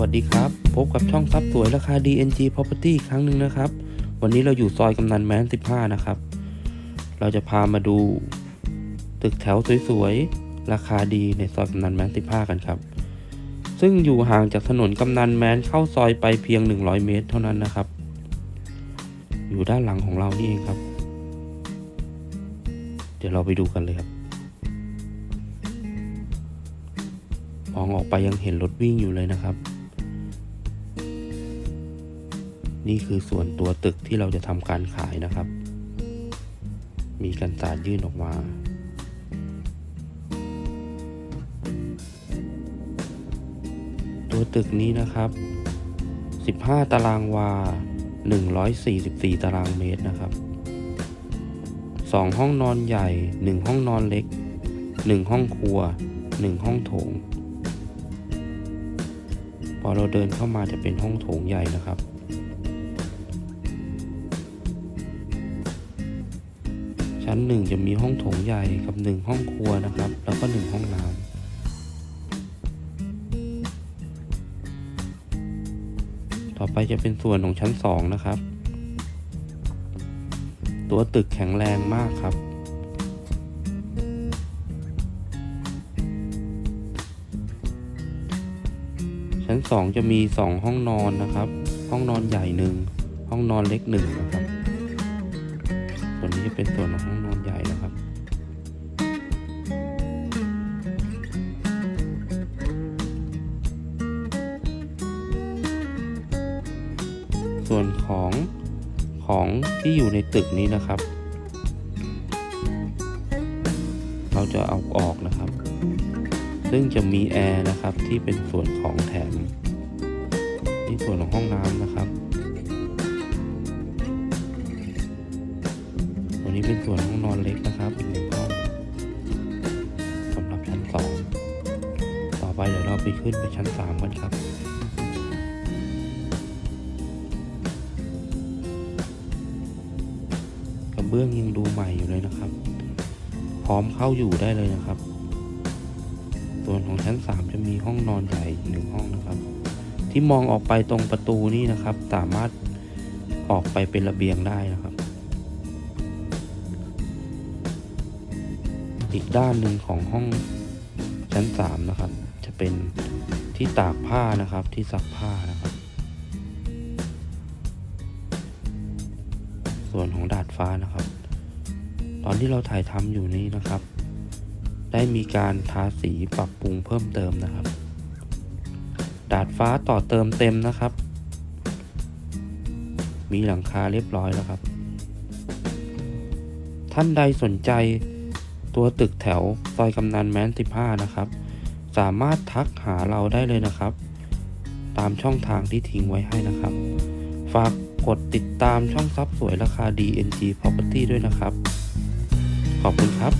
วัสดีครับ พบกับช่องทรัพย์สวยราคา DNG Property อีกครั้งหนึ่งนะครับ วันนี้เราอยู่ซอยกำนันแม้น 15 นะครับ เราจะพามาดู ตึกแถวสวยๆ ราคาดีในซอยกำนันแม้น 15 กันครับ ซึ่งอยู่ห่างจากถนนกำนันแม้นเข้าซอยไปเพียง 100 เมตรเท่านั้นนะครับ อยู่ด้านหลังของเรานี่เองครับ เดี๋ยวเราไปดูกันเลยครับมองออกไปยังเห็นรถวิ่งอยู่เลยนะครับ นี่คือส่วนตัวตึกที่เราจะทำการขายนะครับ มีกันศาสตร์ยื่นออกมา ตัวตึกนี้นะครับ 15 ตารางวา 144 ตารางเมตรนะครับ 2 ห้องนอนใหญ่ 1 ห้องนอนเล็ก 1 ห้องครัว 1 ห้องโถงพอเราเดินเข้ามาจะเป็นห้องโถงใหญ่นะครับ ชั้นหนึ่งจะมีห้องโถงใหญ่กับหนึ่งห้องครัวนะครับ แล้วก็หนึ่งห้องน้ำต่อไปจะเป็นส่วนของชั้นสองนะครับ ตัวตึกแข็งแรงมากครับ ชั้นสองจะมีสองห้องนอนนะครับ ห้องนอนใหญ่หนึ่งห้องนอนเล็กหนึ่งนะครับ ส่วนนี้จะเป็นส่วนของห้องนอนใหญ่นะครับส่วนของของที่อยู่ในตึกนี้นะครับ เราจะเอาออกนะครับ ซึ่งจะมีแอร์นะครับที่เป็นส่วนของแถมนี่ส่วนของห้องน้ำนะครับ เป็นส่วนห้องนอนเล็กนะครับอีกหนึ่งห้องสำหรับชั้นสองต่อไปเดี๋ยวเราไปขึ้นไปชั้นสามกันครับกระเบื้องยังดูใหม่อยู่เลยนะครับ พร้อมเข้าอยู่ได้เลยนะครับ ส่วนของชั้น3จะมีห้องนอนใหญ่หนึ่งห้องนะครับ ที่มองออกไปตรงประตูนี่นะครับ สามารถออกไปเป็นระเบียงได้นะครับ อีกด้านหนึ่งของห้องชั้น 3 นะครับ จะเป็นที่ตากผ้านะครับที่ซักผ้านะครับ ส่วนของดาดฟ้านะครับ ตอนที่เราถ่ายทำอยู่นี้นะครับ ได้มีการทาสีปรับปรุงเพิ่มเติมนะครับ ดาดฟ้าต่อเติมเต็มนะครับ มีหลังคาเรียบร้อยแล้วครับ ท่านใดสนใจ ตัวตึกแถวซอยกำนันแม้น 15 นะครับ สามารถทักหาเราได้เลยนะครับ ตามช่องทางที่ทิ้งไว้ให้นะครับ ฝากกดติดตามช่องซับสวยราคา DNG Property ด้วยนะครับ ขอบคุณครับ